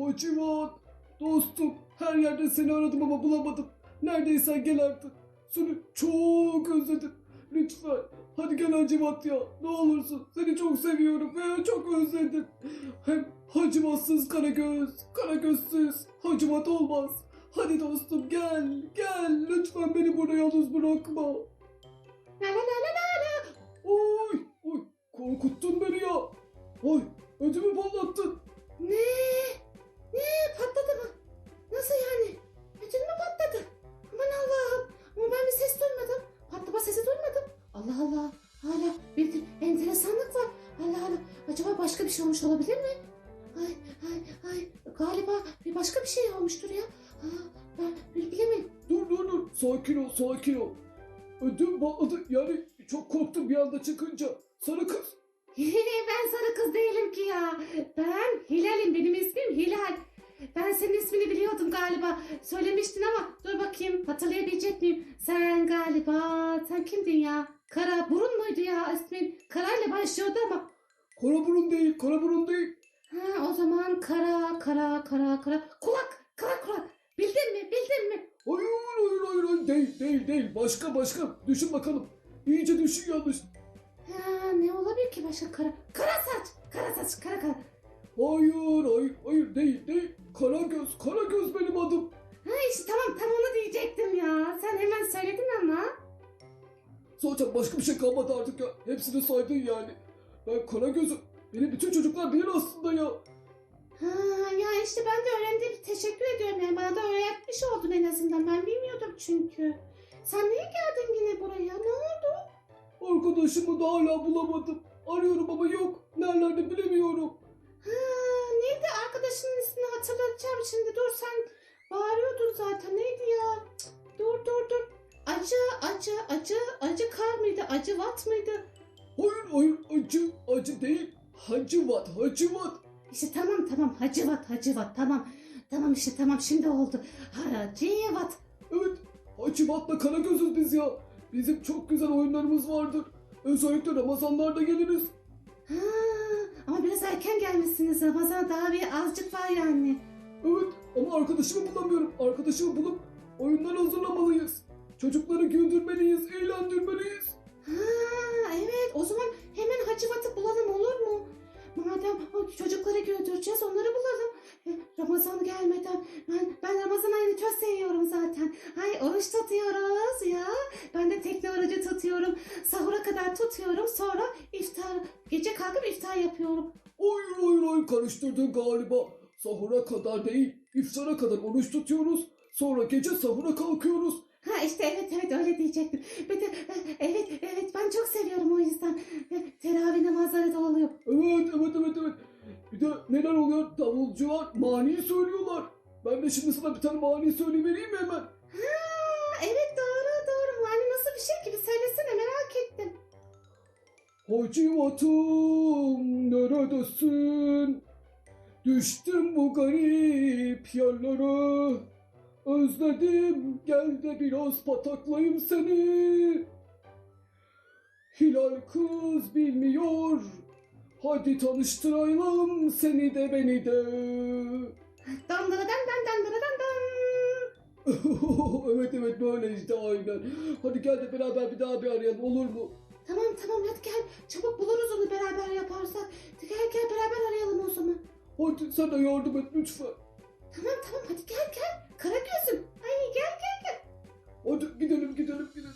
Hacivat! Hacivat! Dostum her yerde seni aradım ama bulamadım. Neredeysen gel artık. Seni çok özledim. Lütfen. Hadi gel Hacivat ya. Ne olursun. Seni çok seviyorum ve çok özledim. Hem Hacivatsız Karagöz, Karagözsüz Hacivat olmaz. Hadi dostum gel, gel. Lütfen beni burada yalnız bırakma. La la la la la la. Oy, oy. Korkuttun beni ya. Oy, ödümü patlattın. Ne? Başka bir şey olmuş olabilir mi? Ay ay ay. Galiba bir başka bir şey olmuştur ya. Aa, ben bil- bilemedim. Dur dur dur. Sakin ol, sakin ol. Ödüm patladı. Yani çok korktum bir anda çıkınca. Sarı kız. ben sarı kız değilim ki ya. Ben Hilal'im. Benim ismim Hilal. Ben senin ismini biliyordum galiba. Söylemiştin ama dur bakayım hatırlayabilecek miyim? Sen galiba sen kimdin ya? Kara burun muydu ya ismin? Karayla başlıyordu ama. Kara burun değil, kara burun değil. Ha o zaman kara kara kara kara kulak kara kulak. Bildin mi? Bildin mi? Hayır, hayır, hayır, hayır. Değil, değil, değil. Başka, başka. Düşün bakalım. İyice düşün yanlış. Ha ne olabilir ki başka kara? Kara saç. Kara saç. Kara kara. Hayır, hayır, hayır. Değil, değil. Kara göz, kara göz benim adım. Ha işte tamam tam onu diyecektim ya. Sen hemen söyledin ama. Zaten başka bir şey kalmadı artık ya. Hepsini saydın yani. Ben kara gözüm. Beni bütün çocuklar bilir aslında ya. Ha ya işte ben de öğrendim. Teşekkür ediyorum yani bana da öğretmiş oldun en azından. Ben bilmiyordum çünkü. Sen niye geldin yine buraya? Ne oldu? Arkadaşımı da hala bulamadım. Arıyorum ama yok. Nerelerde bilemiyorum. Ha neydi arkadaşının ismini hatırlatacağım şimdi. Dur sen bağırıyordun zaten. Neydi ya? Dur dur dur. Acı acı acı acı kar mıydı? Acı vat mıydı? Hayır, hayır. Acı, acı değil. Hacıvat, hacıvat. İşte tamam tamam Hacivat Hacivat tamam. Tamam işte tamam şimdi oldu. Hacivat. Evet, Hacivat'la Karagöz'üz biz ya. Bizim çok güzel oyunlarımız vardır. Özellikle Ramazanlarda geliriz. Ha, ama biraz erken gelmişsiniz. Ramazan daha bir azıcık var yani. Evet ama arkadaşımı bulamıyorum. Arkadaşımı bulup oyunlar hazırlamalıyız. Çocukları güldürmeliyiz, eğlendirmeliyiz. Ramazan gelmeden ben, ben Ramazan ayını çok seviyorum zaten. Ay oruç tutuyoruz ya. Ben de tekne orucu tutuyorum. Sahura kadar tutuyorum. Sonra iftar, gece kalkıp iftar yapıyorum. Hayır hayır hayır karıştırdın galiba. Sahura kadar değil, iftara kadar oruç tutuyoruz. Sonra gece sahura kalkıyoruz. Ha işte evet evet öyle diyecektim. Bir de e, evet evet ben çok seviyorum o yüzden. E, Teravih namazları da oluyor. Evet evet evet evet. Bir de neler oluyor? Davulcular mani söylüyorlar. Ben de şimdi sana bir tane mani söyleyivereyim mi hemen? Ha evet doğru doğru. Yani nasıl bir şey gibi söylesene merak ettim. Hacivat'ım neredesin? Düştüm bu garip yerlere. Özledim gel de biraz pataklayayım seni. Hilal kız bilmiyor. Hadi tanıştırayım seni de beni de. Dan dan dan dan dan dan dan evet evet böyle işte aynen. Hadi gel de beraber bir daha bir arayalım olur mu? Tamam tamam hadi gel çabuk buluruz onu beraber yaparsak. Gel gel beraber arayalım o zaman. Hadi sen de yardım et lütfen. Tamam tamam hadi gel gel. Kara gözüm. Ay gel gel gel. Hadi gidelim gidelim gidelim.